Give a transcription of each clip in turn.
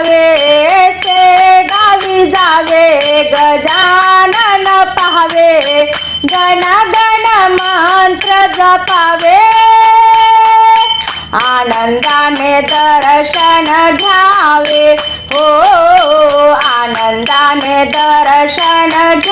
जावे से गावी जावे गजानन पाहावे गण गण मंत्र जपावे। आनंदाने दर्शन घ्यावे हो आनंदाने दर्शन घ्या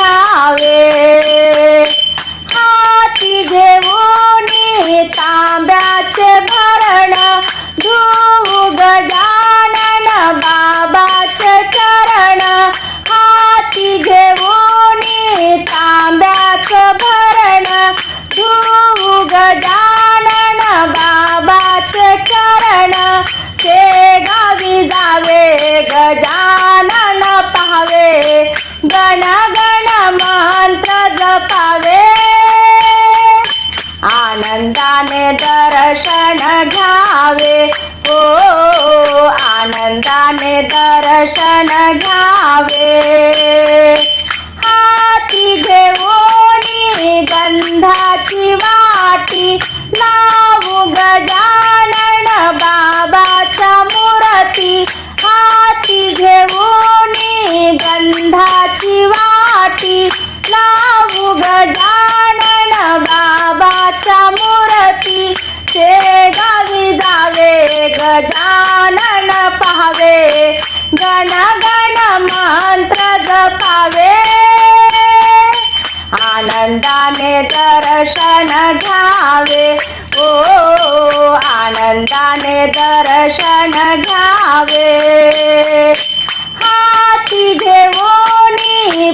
गजानन बाबाच चरण. ते गावी जावे गजानन पाहावे. गण गण मंत्र जपावे. आनंदाने दर्शन घ्यावे. ओ आनंदाने दर्शन घ्यावे. हाती घेऊ गंधाची वाटी लावू गजानन बाबाच्या मूर्ती. हाती घेऊन गंधाची वाटी लावू गजानन बाबाच्या मूर्ती. ते गावी जावे गजानन पाहावे गण गण मंत्र जपावे. आनंदाने दर्शन घ्यावे. ओ आनंदाने दर्शन घ्यावे. हाती घेऊन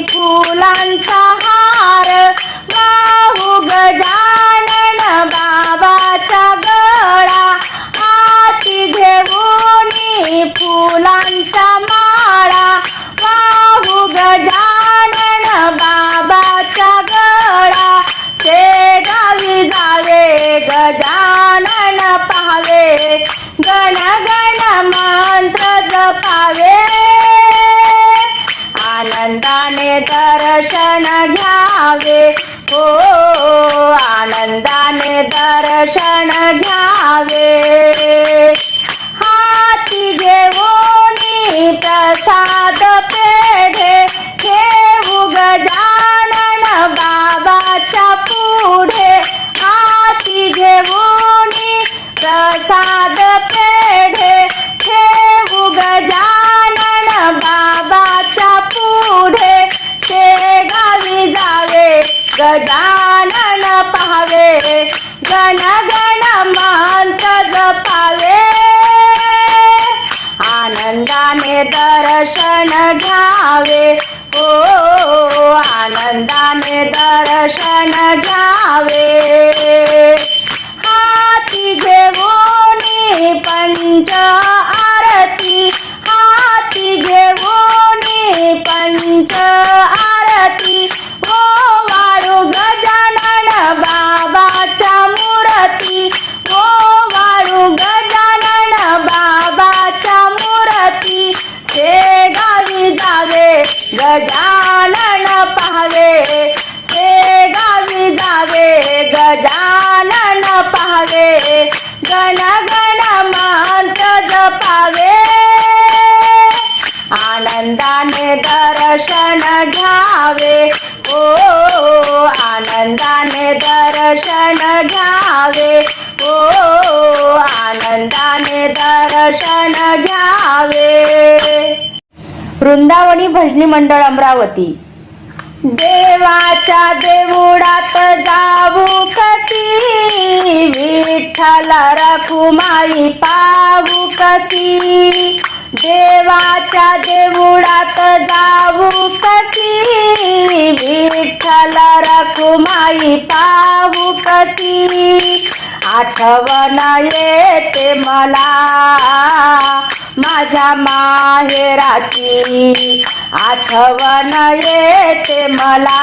फुलांचा हा गजानन पाहावे गण गण मंत्र जपावे. आनंदाने दर्शन घ्यावे. हो आनंदाने दर्शन घ्यावे. हाती घेऊन प्रसाद पेढे दर्शन घ्यावे ओ आनंदाने दर्शन घ्यावे गजानन पाहावे ते गावी जावे गजानन पाहावे गण गण मंत्र जपावे। आनंदाने दर्शन घ्यावे ओ आनंदाने दर्शन घ्यावे ओ आनंदाने दर्शन घ्यावे। वृंदावनी भजनी मंडळ अमरावती. देवाच्या देवुडात जाऊ कशी? विठ्ठल रखुमाई पाऊ कशी? देवाच्या देवुडात जाऊ कशी? विठ्ठल रखुमाई पाऊ कशी? आठवण येते मला. माझ्या माहेराची आठवण येते मला.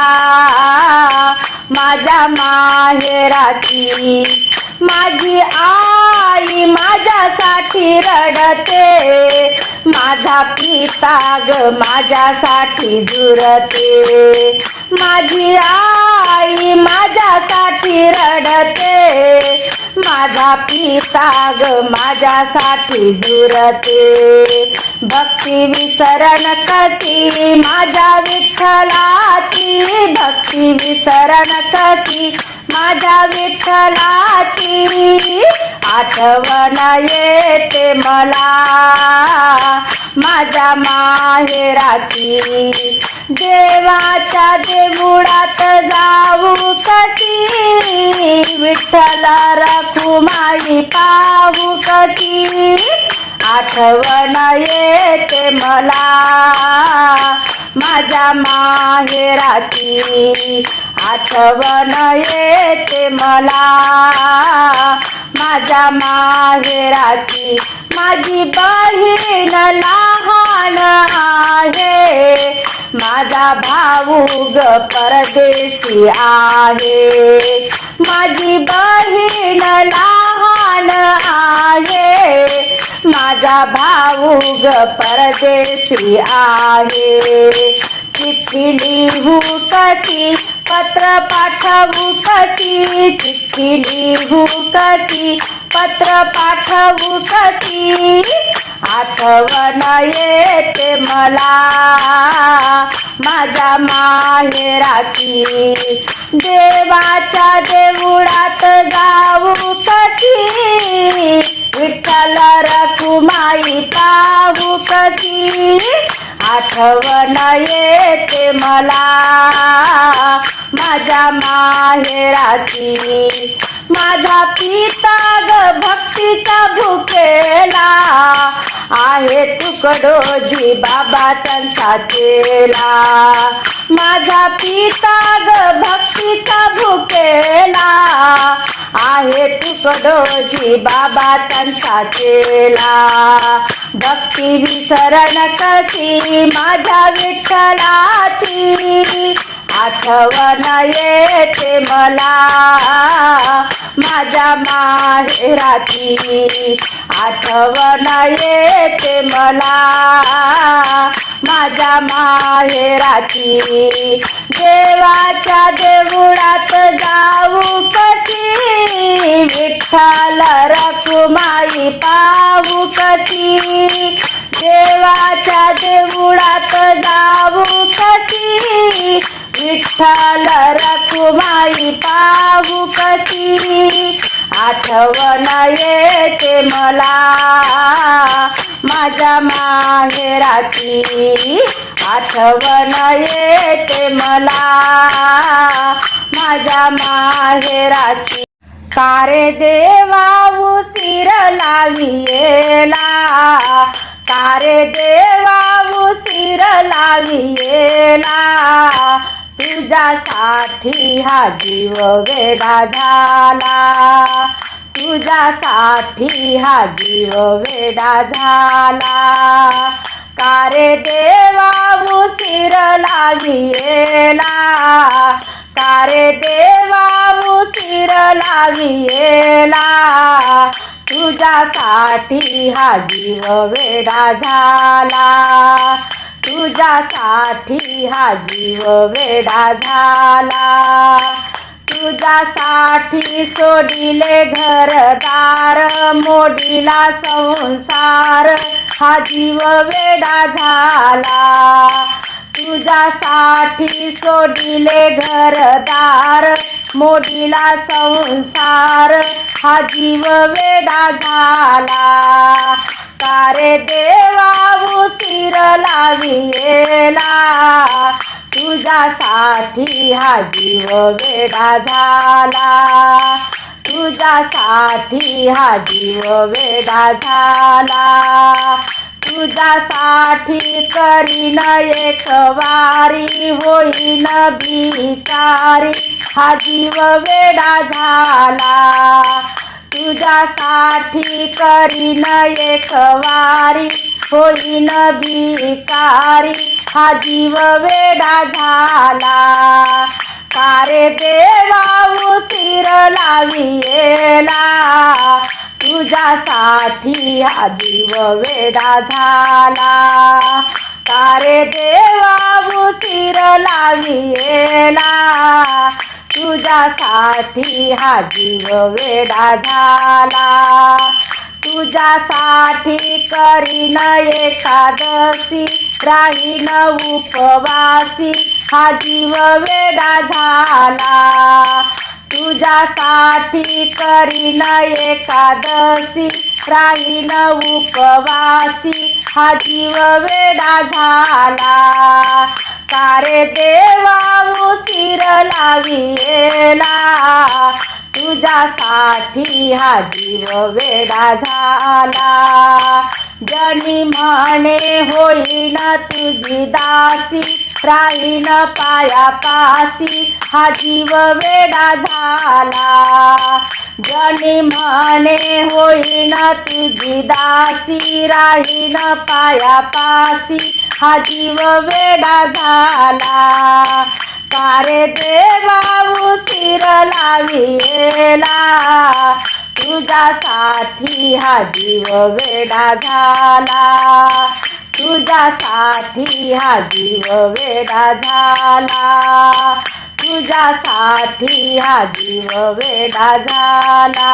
माझ्या माहेराची माझी आई माझ्यासाठी रडते. माझा पिता ग माझ्यासाठी झुरते. माझी आई माझ्यासाठी रडते. माझा पिता ग माझ्यासाठी झुरते भक्ती विसरण कशी माझ्या विठ्ठलाची? भक्ती विसरण कशी माझ्या विठ्ठलाची? आठवण येते मला. माझ्या माहेराची. देवाच्या देवळात जाऊ कशी? विठ्ठल माळी पाहू कशी? आठवण येते मला. माझ्या माहेराची. आठवण येते मला. माझ्या माहेराची माझी बहीण लहान आहे. माझा भाऊ ग परदेशी आहे. माझी बहीण लहान आहे. माझा भाऊ ग परदेशी आहे. चिठ्ठी लिहू कशी पत्र पाठवू कशी? चिठ्ठी लिहू कशी? पत्र पाठवू कशी? आठवण येते मला. माझ्या माहेराची देवाच्या देवळात जाऊ कशी? विठ्ठल रखुमाई पाहू कधी आठवण येते मला. माझ्या माहेराची माझा पिता ग भक्तीचा भुकेला आहे तुकडोजी बाबा त्यांचा चेला. माझा पिता ग भक्तीचा भुकेला आहे तुकडोजी बाबा त्यांचा चेला. भक्ती विसरण कशी माझ्या विठ्ठलाची? आठवण येते मला. माझ्या माहेराची आठवण येते मला. माझ्या माहेराची देवाच्या देवळात जाऊ कशी? विठ्ठल रखुमाई पाऊ कशी? देवाच्या देवळात जाऊ कशी? विठ्ठल रखुमाई पाहू कशी? आठवण येते मला. माझ्या माहेराची आठवण येते मला. माझ्या माहेराची. कारे देवा उशीर लावियेला कारे देवा उशीर लावियेला तुझ्यासाठी हा जीव वेडा झाला. तुझ्यासाठी हा जीव वेडा झाला. कारे देवा उशीर लावियेला कारे देवा उशीर लावियेला तुझ्यासाठी हा जीव वेडा झाला. तुझ्यासाठी हा जीव वेडा झाला. तुझ्यासाठी सोडिले घरदार मोडीला संसार हा जीव वेडा झाला. तुझ्यासाठी सोडिले घरदार मोडीला संसार हा जीव वेडा झाला. कारे देवा उशीर लावियेला तुझ्यासाठी हा जीव वेडा झाला. तुझ्यासाठी हा जीव वेडा झाला. तुझ्यासाठी करीन एक वारी होईन भिकारी हा जीव वेडा झाला. तुझ्यासाठी करीन एक वारी होईन भिकारी. हा जीव वेडा झाला. कारे देवा उशीर लावियेला तुझ्यासाठी हा जीव वेडा झाला. कारे देवा उशीर लावियेला तुझ्यासाठी हा जीव वेडा झाला. तुझ्यासाठी करीन एकादशी राहीन उपवासी हा जीव वेडा झाला. तुझ्यासाठी करीन एकादशी राहीन उपवासी हा जीव वेडा झाला. कारे देवा उशीर लाविला तुझ्यासाठी हा जीव वेडा झाला. जनी म्हणे होईन तुझी दासी राहीन पायापासी हा जीव वेडा झाला. जनी म्हणे होईन तुझी दासी राहीन पायापासी हा जीव वेडा झाला कारे देवा उशीर लाविला तुझ्यासाठी हा जीव वेडा झाला. तुझ्यासाठी हा जीव वेडा झाला. तुझ्यासाठी हा जीव वेडा झाला.